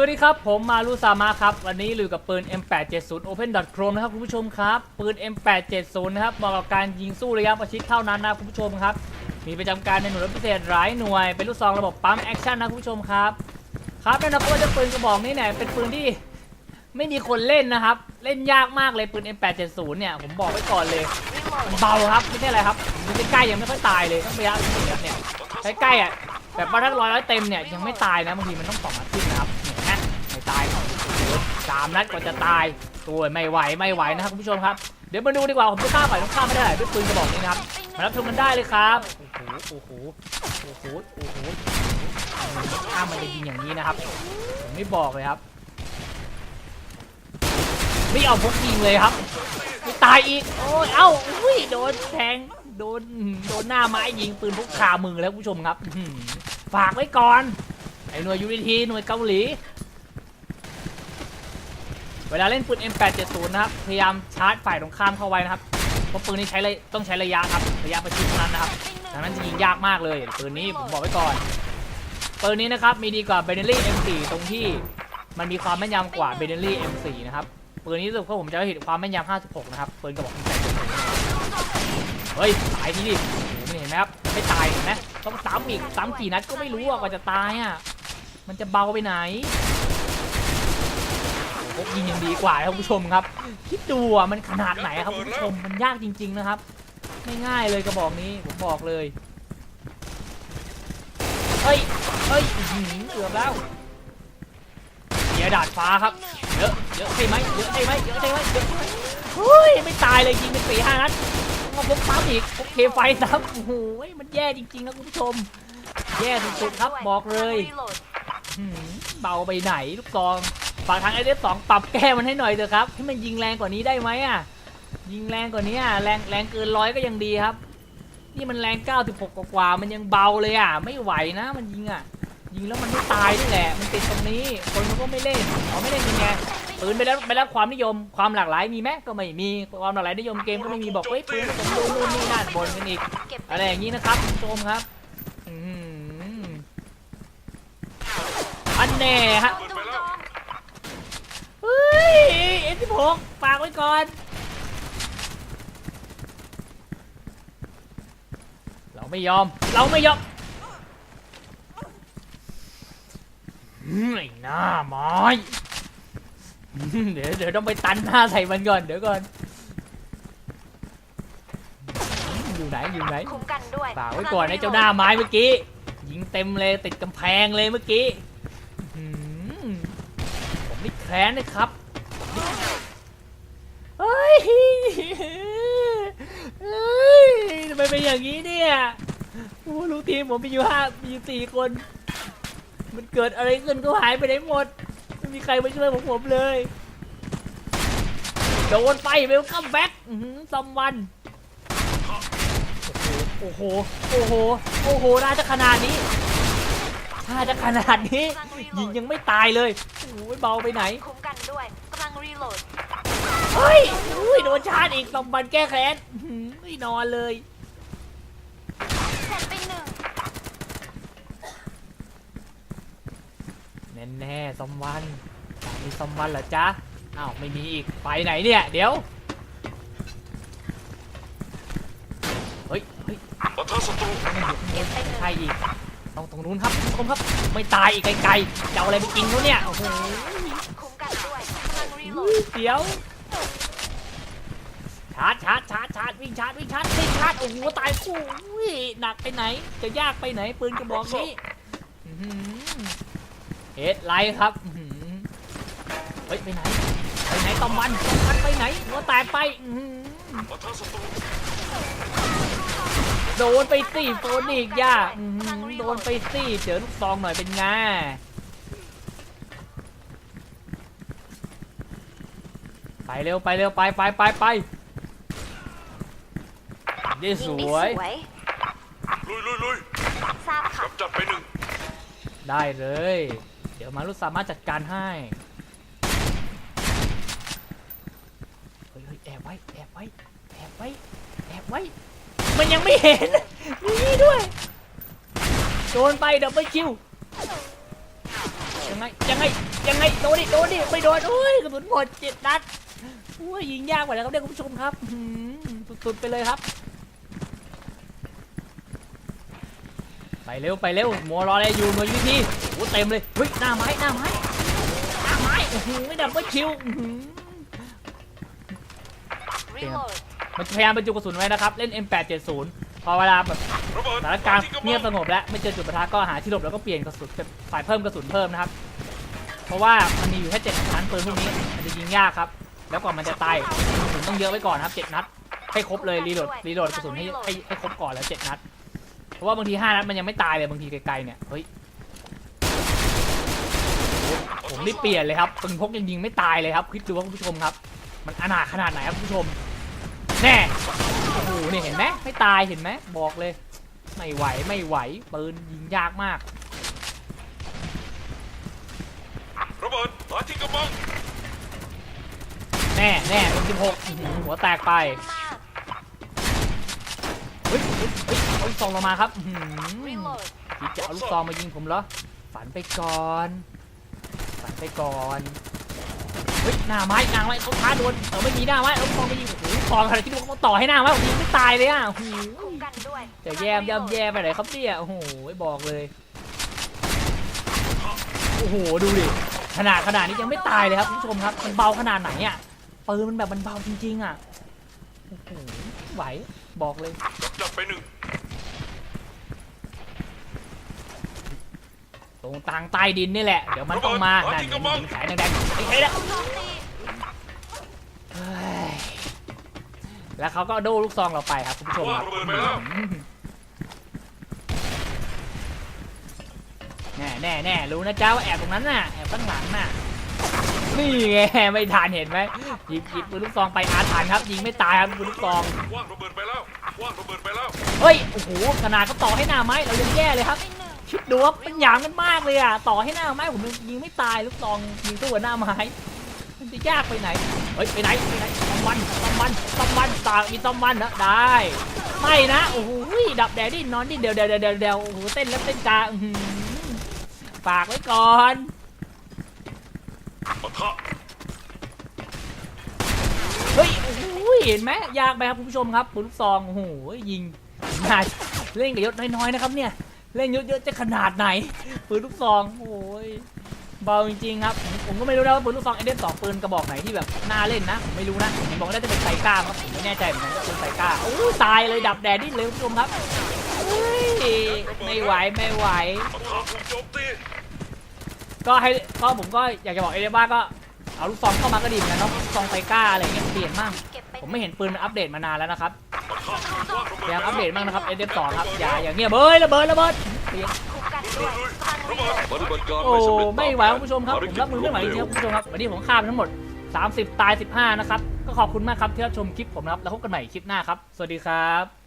สวัสดีครับ ผมมารุซามะครับ วันนี้อยู่กับปืน M870 Open Chrome นะครับคุณผู้ชมครับ ปืน M870 นะครับเหมาะกับการยิงสู้ระยะประชิดเท่านั้นนะคุณผู้ชมครับ มีประจำการในหน่วยรบพิเศษหลายหน่วย เป็นลูกซองระบบปั๊มแอคชั่นนะคุณผู้ชมครับ ครับแน่นอนว่าจะปืนกระบอกนี้เนี่ยเป็นปืนที่ไม่มีคนเล่นนะครับ เล่นยากมากเลยปืน M870 เนี่ยผมบอกไว้ก่อนเลยมันเบาครับไม่ใช่อะไรครับยิงใกล้ๆยังไม่ค่อยตายเลยต้องระยะสูงๆเนี่ยใกล้ๆอะแบบว่าถ้าร้อยร้อยเต็มเนี่ยยังไม่ตายนะบางทีมันต้องสองอาทิตย์นะครับ 3 นัดกว่าจะตายตัวไม่ไหวไม่ไหวนะครับคุณผู้ชมครับ เดี๋ยวมาดูดีกว่าผมจะฆ่าไปวต้องฆ่าไม่ได้ด้วยปืนจะบอกนี้นะครับมารับชมกันได้เลยครับโอ้โหโอ้โหโอ้โหโอ้โหฆ่ามันจะยิงอย่างนี้นะครับผมไม่บอกเลยครับไม่เอาพวกยิงเลยครับไม่ตายอีกโอ้ยเอ้าอุ้ยโดนแทงโดนโดนหน้าไม้ยิงปืนพวกขามือแล้วคุณผู้ชมครับฝากไว้ก่อนไอ้หน่วยยูนิทีหน่วยเกาหลี เวลาเล่นปืน M870 นะครับ พยายามชาร์จฝ่ายตรงข้ามเข้าไว้นะครับ เพราะปืนนี้ใช้ระต้องใช้ระยะครับ ระยะประชิดเท่านั้นนะครับดังนั้นจะยิงยากมากเลย ปืนนี้ผมบอกไว้ก่อน ปืนนี้นะครับมีดีกว่าเบเนลี่ M4 ตรงที่มันมีความแม่นยำกว่าเบเนลี่ M4 นะครับ ปืนนี้รู้สึกว่าผมจะเห็นความแม่นยำ56 นะครับ ปืนกระบอกยิงใส่ตัวผมเฮ้ยตายทีดิโอ้โหนี่เห็นไหมครับไม่ตายเห็นไหมต้องซ้ำอีกซ้ำกี่นัดก็ไม่รู้อะกว่าจะตายอะ มันจะเบาไปไหน โอ้โหยิงยังดีกว่าครับคุณผู้ชมครับ คิดดูอะมันขนาดไหนครับคุณผู้ชมมันยากจริง ๆนะครับไม่ง่ายเลยกระบอกนี้ผมบอกเลยเฮ้ยเฮ้ยหือเกือบแล้วเกียดาดฟ้าครับเยอะเยอะใช่ไหมเยอะใช่ไหมเยอะใช่ไหมเยอะใช่ไหมเฮ้ยไม่ตายเลยยิงเป็นสี่ห้านัดมาพกซ้ำอีกโอเคไฟซ้ำโอ้โหมันแย่จริงๆนะคุณผู้ชม แย่สุดๆครับบอกเลยเบาไปไหนลูกซอง ฝากทางไอเดสองปรับแก้มันให้หน่อยเถอะครับให้มันยิงแรงกว่านี้ได้ไหมอะยิงแรงกว่านี้อะแรงแรงเกินร้อยก็ยังดีครับ นี่มันแรง96กว่ามันยังเบาเลยอะ ไม่ไหวนะ มันยิงอะ ยิงแล้วมันไม่ตายนี่แหละ มันติดตรงนี้ คนมันก็ไม่เล่นเขาไม่เล่นยังไงปืนไปแล้วไปแล้วความนิยมความหลากหลายมีไหมก็ไม่มีความหลากหลายนิยมเกมก็ไม่มีบอกเฮ้ยปืนผมดูนู่นนี่นั่นบนกันอีกอะไรอย่างนี้นะครับคุณผู้ชมครับอันแน่ฮะ เฮ้ยเอ็นที่หกฝากไว้ก่อน เราไม่ยอม เราไม่ยอมอืมไอ้หน้าไม้อืมเดี๋ยวเดี๋ยวต้องไปตันหน้าใส่มันก่อน เดี๋ยวก่อนอืมอยู่ไหนอยู่ไหน คุ้มกันด้วยฝากไว้ก่อนไอ้เจ้าหน้าไม้เมื่อกี้ ยิงเต็มเลยติดกำแพงเลยเมื่อกี้อื้อหือผมนี่แค้นนะครับเฮ้ ยเฮ้ยทำไมเป็นอย่างนี้เนี่ยโอ้ลูกทีมผมมีอยู่ห้ามีอยู่สี่คน มันเกิดอะไรขึ้นก็หายไปไหนหมด ไม่มีใครมาช่วยผมผมเลย โดนไปเวลคัมแบ็กซัมวัน โอ้โห โอ้โห โอ้โห น่าจะขนาดนี้ น่าจะขนาดนี้ ยิงยังไม่ตายเลยโอ้ยเบาไปไหน คุ้มกันด้วยกำลังรีโหลด เฮ้ยอุ้ยโดนชาร์จอีกสมบันแก้แค้นหือไม่นอนเลย เสร็จไปหนึ่งแน่แน่ๆสมวันมีสมวันเหรอจ๊ะอ้าวไม่มีอีกไปไหนเนี่ยเดี๋ยวเฮ้ยเฮ้ยปะทะศัตรูเก็บไปหนึ่งใช่อีกต้องตรงนู้นครับคุณผู้ชมครับ ไม่ตายอีกไกลๆจะเอาอะไรไปกินเขาเนี่ยโอ้โหคุ้มกันด้วยกำลังรีโหลดเดี๋ยว ชาร์จชาร์จชาร์จชาร์จวิ่งชาร์จวิ่งชาร์จวิ่งชาร์จโอ้โหตายคู่อุ้ยหนักไปไหน จะยากไปไหนปืนกระบอกนี้อื้อหือเฮดไลท์ครับอื้อหือเฮ้ยไปไหนไปไหนตอมวันตอมวันไปไหนหัวแตกไปอื้อหือปะทะศัตรูโดนไปสี่โฟนอีกย่าอื้อหือโดนไปสี่เจอลูกซองหน่อยเป็นไงไปเร็วไปเร็วไปไปไปไปได้ส ยิงได้วยสวย ลุยลุยลุยทราบค่ะ กำจัดไปหนึ่งได้เลย เดี๋ยวมารุสามารถจัดการให้ เฮ้ยเฮ้ยแอบไว้ แอบไว้ แอบไว้ แอบไว้ มันยังไม่เห็นนี่ด้วย โดนไปดับเบิลคิวยังยังไง ยังไง ยังไง โดนดิ โดนดิ ไม่โดนโอ้ยกระสุนหมดเจ็ดนัดโอ้ยยิงยากกว่าแล้วครับเนี่ยคุณผู้ชมครับอื้อหือสุดๆไปเลยครับ ไปเร็วไปเร็วมัวรออะไรอยู่หน่วยยูทีโอ้เต็มเลยเฮ้ยหน้าไม้หน้าไม้หน้าไม้โอ้โหไม่ดับก็คิวอื้อหือรีโหลดมันพยายามบรรจุกระสุนไว้นะครับเล่น M870 พอเวลาแบบระเบิดสถานการณ์ที่กำบังเงียบสงบแล้วไม่เจอจุดประทะก็หาที่หลบแล้วก็เปลี่ยนกระสุนเป็นฝ่ายเพิ่มกระสุนเพิ่มนะครับ เพราะว่ามันมีอยู่แค่เจ็ดนัดปืนพวกนี้มันจะยิงยากครับ แล้วกว่ามันจะตายกระสุนต้องเยอะไว้ก่อนครับเจ็ดนัดให้ครบเลยรีโหลดรีโหลดกระสุนให้ให้ให้ครบก่อนแล้วเจ็ดนัด เพราะว่าบางทีห้านัดมันยังไม่ตายเลยบางทีไกลๆเนี่ยเฮ้ยผมรีบเปลี่ยนเลยครับปืนพกยังยิงไม่ตายเลยครับคิดดูว่าคุณผู้ชมครับ มันอนาถขนาดไหนครับคุณผู้ชมแน่โอ้โหนี่เห็นไหมไม่ตายเห็นไหมบอกเลย ไม่ไหวไม่ไหวปืนยิงยากมากระเบิดหาที่กำบังแน่แน่เป็นสิบหกหัวแตกไปมากเฮ้ยเฮ้ย เอาลูกซองลงมาครับอื้อหือโหลดพี่จะเอาลูกซองมายิงผมเหรอ ฝันไปก่อน ฝันไปก่อน เฮ้ยหน้าไม้หน้าไม้เขาท้าโดนเออไม่มีหน้าไม้เอาลูกซองมายิงโอ้โหลูกซองอะไรที่เขาต่อให้หน้าไม้ผมยิงไม่ตายเลยอะโอ้โหคุ้มกันด้วยจะแยมย่ำแย่ไปไหนครับเนี่ยโอ้โหบอกเลย โอ้โหดูดิขนาดขนาดนี้ยังไม่ตายเลยครับคุณผู้ชมครับ มันเบาขนาดไหนอะปืนมันแบบมันเบาจริงๆอะโอ้โหไหวบอกเลยจับไปหนึ่ง รงทางใต้ดินนี่แหละ เดี๋ยวมันต้องมานั่นเห็นเห็นแขนแดงๆไอ้ไอ้ละโจมตีเฮ้ยแล้วเขาก็โดลูกซองเราไปครับคุณผู้ชมครับแน่แน่แน่รู้นะจ้าว่าแอบตรงนั้นน่ะแอบข้างหลังน่ะนี่ไงไม่ทันเห็นไหมหยิบหยิบปืนลูกซองไปอาถรรพ์ครับยิงไม่ตายครับปืนลูกซองว่างระเบิดไปแล้วว่างระเบิดไปแล้วเฮ้ยโอ้โหขนาดเขาต่อให้หน้าไม้เรายังแย่เลยครับไปหนึ่ง คิดดูว่าเป็นอย่างกันมากเลยอะ ต่อให้หน้าไม้ผมยังยิงไม่ตายลูกซองยิงตัวหน้าไม้มันจะยากไปไหน เฮ้ยไปไหนไปไหนตอมวันตอมวันตอมวันตามีตอมวันนะได้ ไม่นะโอ้โหดับแดดดิ้นนอนดิ้นเดี๋ยวเดี๋ยวเดี๋ยวเดี๋ยวเดี๋ยวโอ้โหเต้นแล้วเต้นกาอื้อหือฝากไว้ก่อนปะทะเฮ้ยโอ้โหเห็นไหมยากไหมครับคุณผู้ชมครับปืนลูกซองโอ้โหยิงน่าเล่นกับยศน้อยๆนะครับเนี่ย เล่นเยอะๆจะขนาดไหนปืนลูกซองโอ้ยเบาจริงๆครับผมผมก็ไม่รู้นะว่าปืนลูกซองเอเดนสองปืนกระบอกไหนที่แบบน่าเล่นนะผมไม่รู้นะเห็นบอกว่าน่าจะเป็นไซก้าครับผมไม่แน่ใจเหมือนกันว่าเป็นไซก้าโอ้ตายเลยดับแดดดิ้นเลยคุณผู้ชมครับเฮ้ยไม่ไหวไม่ไหว ก็ให้ก็ผมก็อยากจะบอกเอเดนว่าก็เอาลูกซองเข้ามาก็ดีเหมือนกันเนาะซองไซก้าอะไรเงี้ยเปลี่ยนมั่งเก็บไปผมไม่เห็นปืนมันอัปเดตมานานแล้วนะครับ ปะทะว่างระเบิดพยาอัปเดตบ้างนะครับเอเดนสอครับอย่าอย่างเงี้ยเบ้ยระเบิดระเบิดเปลี่ยนคุ้มกันด้วยกำลังรีโหลดปฏิบัติการโอ้ไม่สำเร็จไม่ไหวคุณผู้ชมครับผมรับมือไม่ไหวจริงๆครับคุณผู้ชมครับวันนี้ผมฆ่าไปทั้งหมด 30 ตาย 15 นะครับ ก็ขอบคุณมากครับที่รับชมคลิปผมนะครับแล้วพบกันใหม่คลิปหน้าครับ สวัสดีครับ